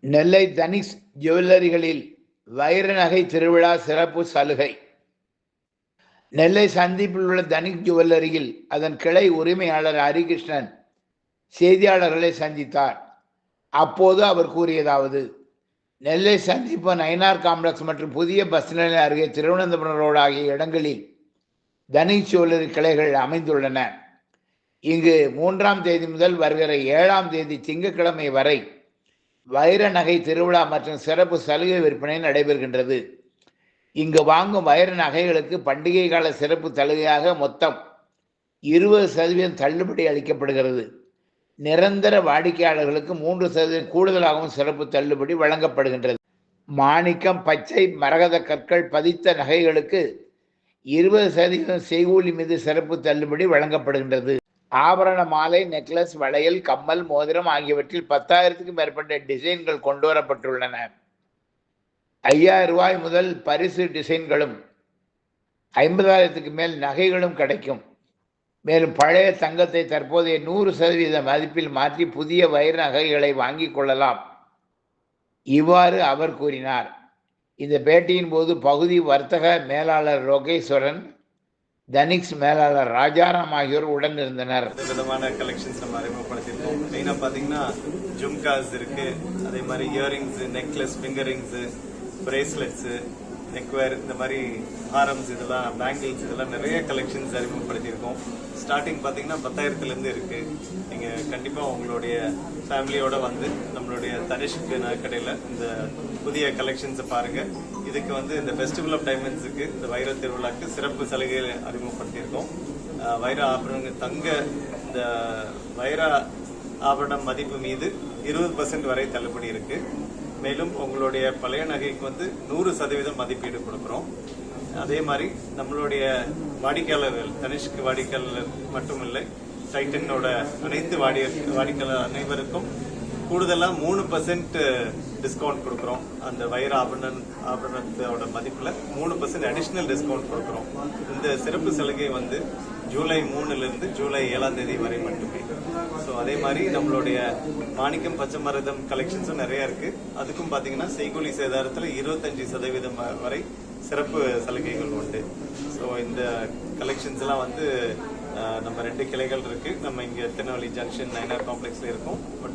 நெல்லை தனிஷ் ஜுவல்லரிகளில் வைர நகை திருவிழா சிறப்பு சலுகை. நெல்லை சந்திப்பில் உள்ள தனிஷ் ஜுவல்லரியில் அதன் கிளை உரிமையாளர் ஹரிகிருஷ்ணன் செய்தியாளர்களை சந்தித்தார். அப்போது அவர் கூறியதாவது நெல்லை சந்திப்பு நயனார் காம்ப்ளெக்ஸ் மற்றும் புதிய பஸ் நிலையம் அருகே திருவனந்தபுரம் ரோடு ஆகிய இடங்களில் தனிஷ் ஜுவல்லரி கிளைகள் அமைந்துள்ளன. இங்கு மூன்றாம் தேதி முதல் வருகிற ஏழாம் தேதி திங்கட்கிழமை வரை வைர நகை திருவிழா மற்றும் சிறப்பு சலுகை விற்பனை நடைபெறுகின்றது. இங்கு வாங்கும் வைர நகைகளுக்கு பண்டிகை கால சிறப்பு சலுகையாக மொத்தம் இருபது சதவீதம் தள்ளுபடி அளிக்கப்படுகிறது. நிரந்தர வாடிக்கையாளர்களுக்கு மூன்று சதவீதம் கூடுதலாகவும் சிறப்பு தள்ளுபடி வழங்கப்படுகின்றது. மாணிக்கம் பச்சை மரகத கற்கள் பதித்த நகைகளுக்கு இருபது சதவீதம் செய்கூலி மீது சிறப்பு தள்ளுபடி வழங்கப்படுகின்றது. ஆபரண மாலை நெக்லஸ் வளையல் கம்மல் மோதிரம் ஆகியவற்றில் பத்தாயிரத்துக்கும் மேற்பட்ட டிசைன்கள் கொண்டு வரப்பட்டுள்ளன. ஐயாயிரம் ரூபாய் முதல் பரிசு டிசைன்களும் ஐம்பதாயிரத்துக்கு மேல் நகைகளும் கிடைக்கும். மேலும் பழைய தங்கத்தை தற்போதைய நூறு சதவீத மதிப்பில் மாற்றி புதிய வயிறு நகைகளை வாங்கிக் கொள்ளலாம். இவ்வாறு அவர் கூறினார். இந்த பேட்டியின் போது பகுதி வர்த்தக மேலாளர் ரோகேஸ்வரன் தனிக்ஸ் மேலாளர் ராஜாராம் ஆகியோர் உடன் இருந்தனர் விதமான கலெக்ஷன்ஸ் நம்ம அறிமுகப்படுத்தியிருக்கோம். மெயினாக பார்த்தீங்கன்னா ஜும்காஸ் இருக்கு. அதே மாதிரி earrings necklace finger rings bracelets neckwear இந்த மாதிரி ஹாரம்ஸ் இதெல்லாம் பேங்கிள்ஸ் இதெல்லாம் நிறைய கலெக்ஷன்ஸ் அறிமுகப்படுத்தியிருக்கோம். ஸ்டார்டிங் பார்த்தீங்கன்னா பத்தாயிரத்துலேருந்து இருக்கு. நீங்கள் கண்டிப்பாக உங்களுடைய ஃபேமிலியோடு வந்து நம்மளுடைய தனிஷ்க்கு நகைக்கடையில் இந்த புதிய கலெக்ஷன்ஸை பாருங்கள் இதுக்கு வந்து இந்த ஃபெஸ்டிவல் ஆஃப் டைமண்ட்ஸுக்கு இந்த வைர திருவிழாக்கு சிறப்பு சலுகைகளை அறிமுகப்படுத்தியிருக்கோம். வைர ஆபரணங்கள் தங்க இந்த வைர ஆபரணம் மதிப்பு மீது இருபது பர்சன்ட் வரை தள்ளுபடி இருக்குது மேலும் உங்களுடைய பழைய நகைக்கு வந்து நூறு சதவீதம் மதிப்பீடு கொடுக்குறோம். அதே மாதிரி நம்மளுடைய வாடிக்கையாளர்கள் தனிஷ்க்கு வாடிக்கையாளர் மட்டுமில்லை டைட்டனோட அனைத்து வாடி வாடிக்கையாளர் அனைவருக்கும் கூடுதலாக மூணு பர்சன்ட் டிஸ்கவுண்ட் கொடுக்குறோம். அந்த வைர ஆபரண ஆபரணத்தோட மதிப்பில் மூணு பர்சன்ட் அடிஷ்னல் டிஸ்கவுண்ட் கொடுக்குறோம். இந்த சிறப்பு சலுகை வந்து ஜூலை மூணுல இருந்து ஜூலை ஏழாம் தேதி வரை மட்டுமே. ஸோ அதே மாதிரி நம்மளுடைய மாணிக்கம் பச்சை மரதம் கலெக்ஷன்ஸும் நிறைய இருக்கு. அதுக்கும் பார்த்தீங்கன்னா செய்கூலி சேதாரத்துல இருபத்தஞ்சு சதவீதம் வரை சிறப்பு சலுகைகள் உண்டு. ஸோ இந்த கலெக்ஷன்ஸ் எல்லாம் வந்து நம்ம ரெண்டு கிளைகள் இருக்கு. நம்ம இங்க திருநெல்வேலி ஜங்ஷன் நைனார் காம்ப்ளெக்ஸ்ல இருக்கோம். பட்